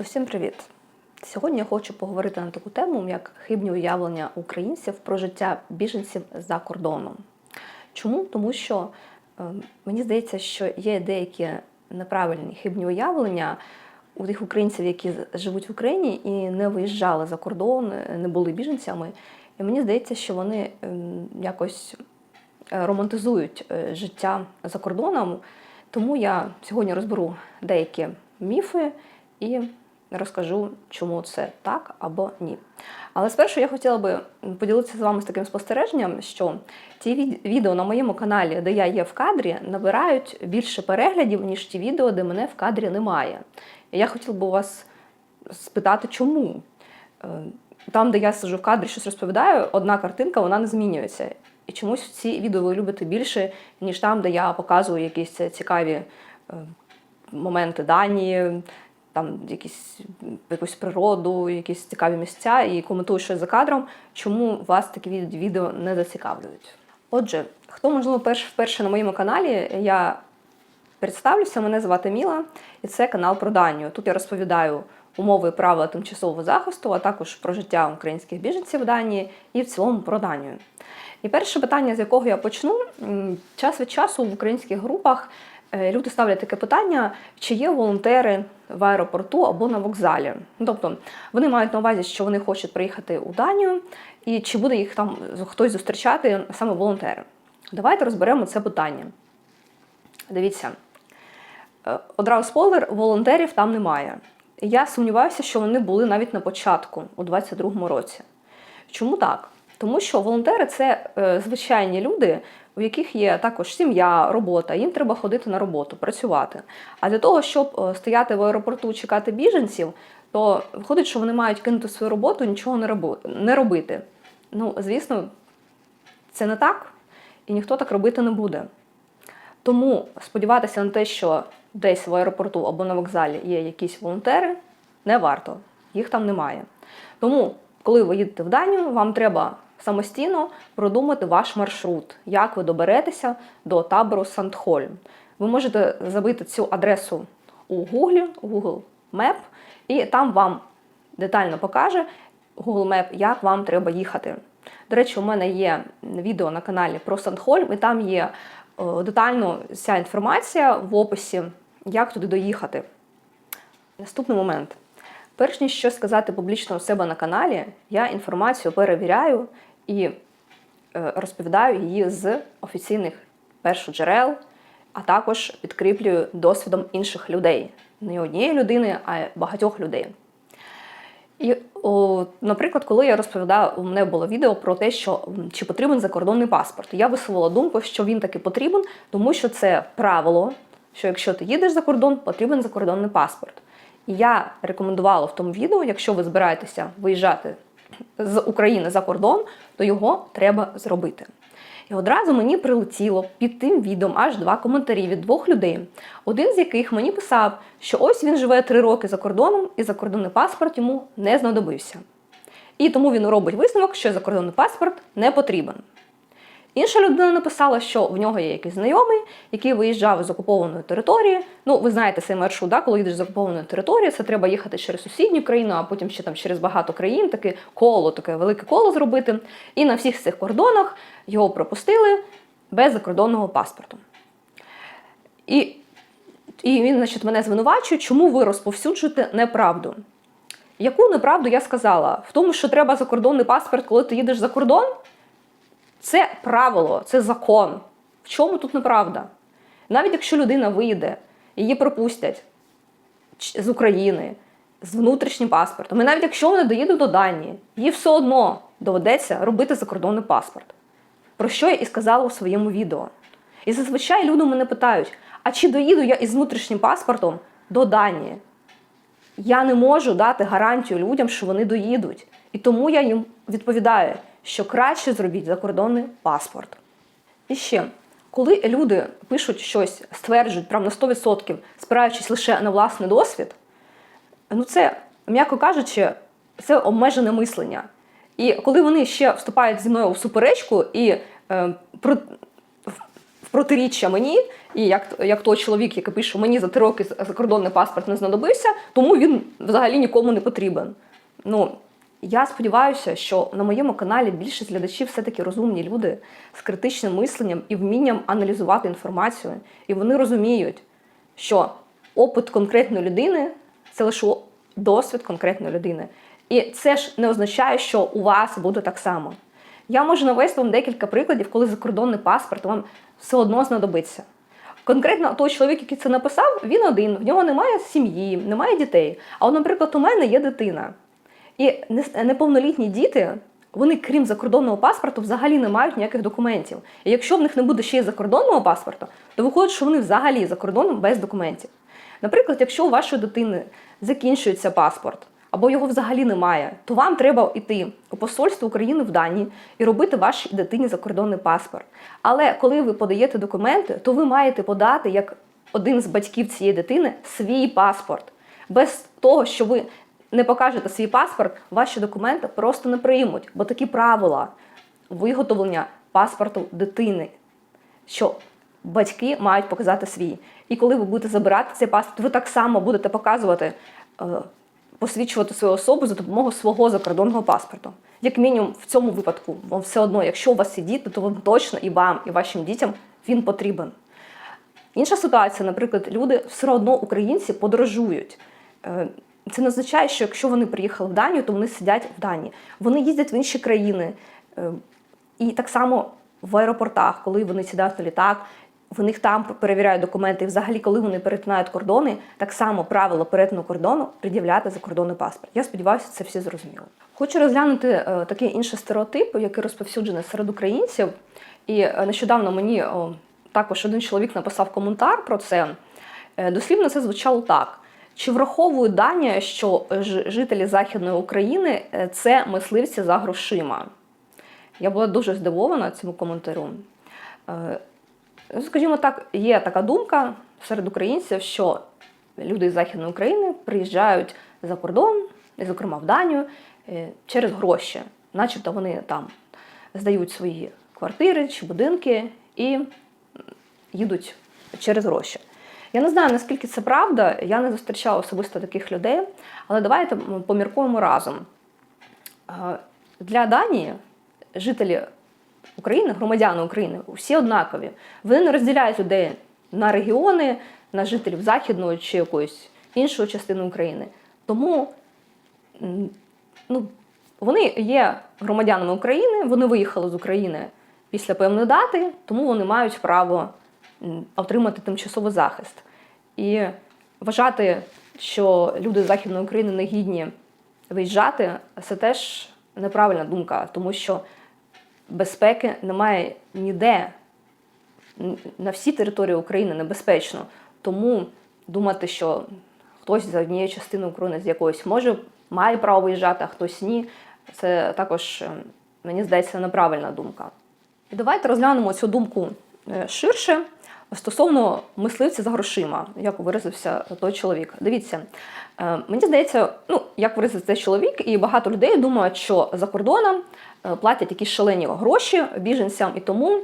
Усім привіт! Сьогодні я хочу поговорити на таку тему, як хибні уявлення українців про життя біженців за кордоном. Чому? Тому що е, мені здається, що є деякі неправильні хибні уявлення у тих українців, які живуть в Україні і не виїжджали за кордон, не були біженцями. І мені здається, що вони ем, якось е, романтизують е, життя за кордоном. Тому я сьогодні розберу деякі міфи і розкажу, чому це так або ні. Але спершу я хотіла би поділитися з вами з таким спостереженням, що ті відео на моєму каналі, де я є в кадрі, набирають більше переглядів, ніж ті відео, де мене в кадрі немає. І я хотіла би у вас спитати, чому. Е, Там, де я сиджу в кадрі, щось розповідаю, одна картинка вона не змінюється. І чомусь ці відео ви любите більше, ніж там, де я показую якісь цікаві е, моменти Данії, там якісь якусь природу, якісь цікаві місця і коментую щось за кадром. Чому вас такі відео не зацікавлюють? Отже, хто можливо перш вперше на моєму каналі, я представлюся, мене звати Міла, і це канал про Данію. Тут я розповідаю умови і правила тимчасового захисту, а також про життя українських біженців в Данії і в цілому про Данію. І перше питання, з якого я почну, час від часу в українських групах люди ставлять таке питання, чи є волонтери в аеропорту або на вокзалі. Ну, Тобто вони мають на увазі, що вони хочуть приїхати у Данію, і чи буде їх там хтось зустрічати саме волонтери. Давайте розберемо це питання. Дивіться, е, одразу спойлер, волонтерів там немає. Я сумніваюся, що вони були навіть на початку, у 22-му році. Чому так? Тому що волонтери це е, звичайні люди, у яких є також сім'я, робота, їм треба ходити на роботу, працювати. А для того, щоб е, стояти в аеропорту, чекати біженців, то виходить, що вони мають кинути свою роботу, нічого не не робити. Ну, звісно, це не так, і ніхто так робити не буде. Тому сподіватися на те, що десь в аеропорту або на вокзалі є якісь волонтери, не варто. Їх там немає. Тому, коли ви їдете в Данію, вам треба самостійно продумати ваш маршрут, як ви доберетеся до табору Сандхольм. Ви можете забити цю адресу у Google, Google Map, і там вам детально покаже Google Map, як вам треба їхати. До речі, у мене є відео на каналі про Сандхольм, і там є е, детально вся інформація в описі, як туди доїхати. Наступний момент. Перш ніж щось сказати публічно у себе на каналі, я інформацію перевіряю і е, розповідаю її з офіційних першоджерел, а також підкріплюю досвідом інших людей. Не однієї людини, а багатьох людей. І, о, наприклад, коли я розповідала, у мене було відео про те, що чи потрібен закордонний паспорт. Я висловила думку, що він таки потрібен, тому що це правило, що якщо ти їдеш за кордон, потрібен закордонний паспорт. І я рекомендувала в тому відео, якщо ви збираєтеся виїжджати з України за кордон, то його треба зробити. І одразу мені прилетіло під тим відом аж два коментарі від двох людей, один з яких мені писав, що ось він живе три роки за кордоном і закордонний паспорт йому не знадобився. І тому він робить висновок, що закордонний паспорт не потрібен. Інша людина написала, що в нього є якийсь знайомий, який виїжджав з окупованої території. Ну, ви знаєте цей маршрут, да? коли їдеш з окупованої території, це треба їхати через сусідню країну, а потім ще там через багато країн, таке коло, таке велике коло зробити. І на всіх цих кордонах його пропустили без закордонного паспорту. І, і він, значить, мене звинувачує, чому ви розповсюджуєте неправду. Яку неправду я сказала? В тому, що треба закордонний паспорт, коли ти їдеш за кордон? Це правило, це закон. В чому тут неправда? Навіть якщо людина вийде, її пропустять з України з внутрішнім паспортом, і навіть якщо вона доїде до Данії, їй все одно доведеться робити закордонний паспорт. Про що я і сказала у своєму відео. І зазвичай люди мене питають: а чи доїду я із внутрішнім паспортом до Данії? Я не можу дати гарантію людям, що вони доїдуть. І тому я їм відповідаю, що краще зробіть закордонний паспорт. І ще, коли люди пишуть щось, стверджують прямо на 100%, спираючись лише на власний досвід, ну це, м'яко кажучи, це обмежене мислення. І коли вони ще вступають зі мною у суперечку і е, про, протиріччя мені, і як, як той чоловік, який пише, мені за три роки закордонний паспорт не знадобився, тому він взагалі нікому не потрібен. Ну, я сподіваюся, що на моєму каналі більшість глядачів все-таки розумні люди з критичним мисленням і вмінням аналізувати інформацію. І вони розуміють, що опит конкретної людини це лише досвід конкретної людини. І це ж не означає, що у вас буде так само. Я можу навести вам декілька прикладів, коли закордонний паспорт вам все одно знадобиться. Конкретно той чоловік, який це написав, він один, в нього немає сім'ї, немає дітей. А от, наприклад, у мене є дитина. І неповнолітні діти, вони, крім закордонного паспорту, взагалі не мають ніяких документів. І якщо в них не буде ще й закордонного паспорту, то виходить, що вони взагалі за кордоном без документів. Наприклад, якщо у вашої дитини закінчується паспорт, або його взагалі немає, то вам треба йти у посольство України в Данії і робити вашій дитині закордонний паспорт. Але коли ви подаєте документи, то ви маєте подати як один з батьків цієї дитини свій паспорт. Без того, що ви не покажете свій паспорт, ваші документи просто не приймуть, бо такі правила виготовлення паспорту дитини, що батьки мають показати свій. І коли ви будете забирати цей паспорт, ви так само будете показувати, е, посвідчувати свою особу за допомогою свого закордонного паспорту. Як мінімум, в цьому випадку, вам все одно, якщо у вас є діти, то вам точно і вам, і вашим дітям він потрібен. Інша ситуація, наприклад, люди все одно українці подорожують. Це не означає, що якщо вони приїхали в Данію, то вони сидять в Данії. Вони їздять в інші країни. Е, І так само в аеропортах, коли вони сідають на літак, в них там перевіряють документи. І взагалі, коли вони перетинають кордони, так само правило перетину кордону пред'являти закордонний паспорт. Я сподіваюся, це всі зрозуміло. Хочу розглянути е, такий інший стереотип, який розповсюджений серед українців. І е, нещодавно мені також один чоловік написав коментар про це. Дослівно це звучало так. Чи враховує Данія, що ж- жителі Західної України е, це мисливці за грошима? Я була дуже здивована цьому коментарю. Е, Скажімо так, є така думка серед українців, що люди з Західної України приїжджають за кордон, зокрема в Данію, е, через гроші, начебто вони там здають свої квартири чи будинки і їдуть через гроші. Я не знаю, наскільки це правда, я не зустрічала особисто таких людей, але давайте поміркуємо разом. Е, Для Данії жителі України, громадяни України, всі однакові. Вони не розділяють людей на регіони, на жителів Західної чи якоїсь іншої частини України. Тому ну, вони є громадянами України, вони виїхали з України після певної дати, тому вони мають право отримати тимчасовий захист. І вважати, що люди з Західної України не гідні виїжджати, це теж неправильна думка, тому що безпеки немає ніде. На всій території України небезпечно. Тому думати, що хтось за однією частиною України з якоїсь може має право виїжджати, а хтось ні, це також, е, мені здається, неправильна думка. І давайте розглянемо цю думку е, ширше стосовно мисливця за грошима, як виразився той чоловік. Дивіться, е, мені здається, ну як виразився цей чоловік, і багато людей думають, що за кордоном е, платять якісь шалені гроші біженцям, і тому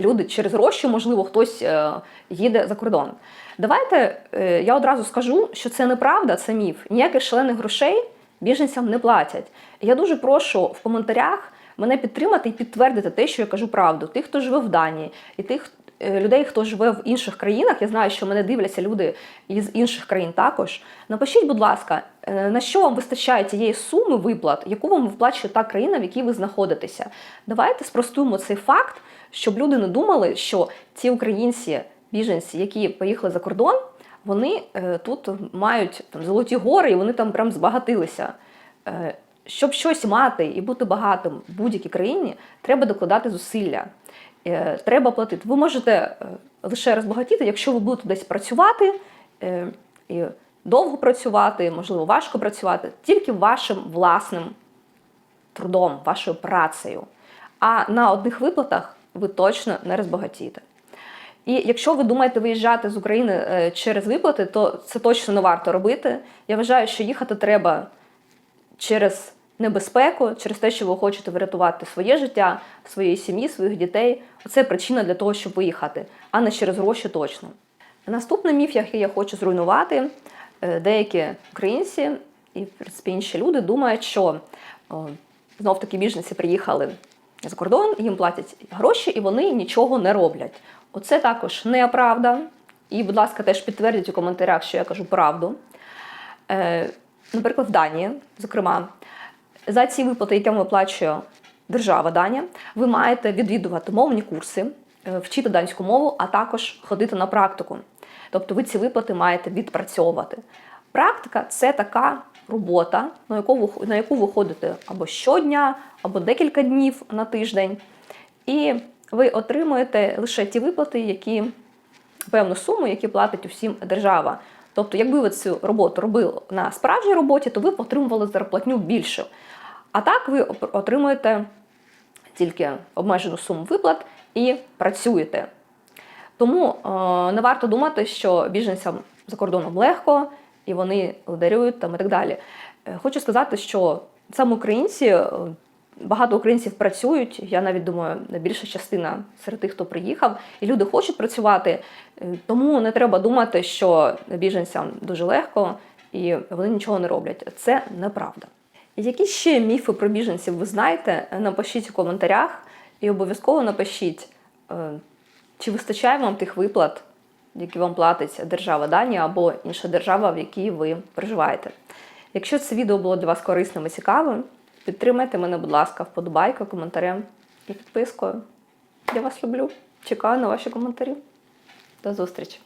люди через гроші, можливо, хтось е, їде за кордон. Давайте е, я одразу скажу, що це неправда, це міф. Ніяких шалених грошей біженцям не платять. Я дуже прошу в коментарях мене підтримати і підтвердити те, що я кажу правду. Тих, хто живе в Данії, і тих е, людей, хто живе в інших країнах. Я знаю, що мене дивляться люди із інших країн також. Напишіть, будь ласка, е, на що вам вистачає тієї суми виплат, яку вам виплачує та країна, в якій ви знаходитеся. Давайте спростуємо цей факт, щоб люди не думали, що ці українці, біженці, які поїхали за кордон, вони е, тут мають там золоті гори, і вони там прям збагатилися. Е, щоб щось мати і бути багатим в будь-якій країні, треба докладати зусилля. Е, Треба платити. Ви можете е, лише розбагатіти, якщо ви будете десь працювати е, і довго працювати, можливо, важко працювати, тільки вашим власним трудом, вашою працею. А на одних виплатах ви точно не розбагатієте. І якщо ви думаєте виїжджати з України через виплати, то це точно не варто робити. Я вважаю, що їхати треба через небезпеку через те, що ви хочете врятувати своє життя, своєї сім'ї, своїх дітей. Це причина для того, щоб виїхати, а не через гроші точно. Наступний міф, який я хочу зруйнувати, е, деякі українці і в принципі інші люди думають, що знов таки біженці приїхали за кордон, їм платять гроші і вони нічого не роблять. Оце також неправда. І, будь ласка, теж підтвердіть у коментарях, що я кажу правду. Е, Наприклад, в Данії, зокрема, за ці виплати, які виплачує держава Данія, ви маєте відвідувати мовні курси, е, вчити данську мову, а також ходити на практику. Тобто ви ці виплати маєте відпрацьовувати. Практика це така робота, на яку ви, на яку ви ходите або щодня, або декілька днів на тиждень. І ви отримуєте лише ті виплати, які певну суму, які платить усім держава. Тобто, якби ви цю роботу робили на справжній роботі, то ви б отримували зарплатню більше. А так ви отримуєте тільки обмежену суму виплат і працюєте. Тому е, не варто думати, що біженцям за кордоном легко і вони лидерюють там і так далі. Е, Хочу сказати, що саме українці, е, багато українців працюють. Я навіть думаю, більша частина серед тих, хто приїхав, і люди хочуть працювати. Тому не треба думати, що біженцям дуже легко і вони нічого не роблять. Це неправда. Які ще міфи про біженців ви знаєте? Напишіть у коментарях і обов'язково напишіть, е, чи вистачає вам тих виплат, які вам платить держава Данія або інша держава, в якій ви проживаєте. Якщо це відео було для вас корисним і цікавим, підтримайте мене, будь ласка, вподобайкою, коментарем і підпискою. Я вас люблю. Чекаю на ваші коментарі. До зустрічі!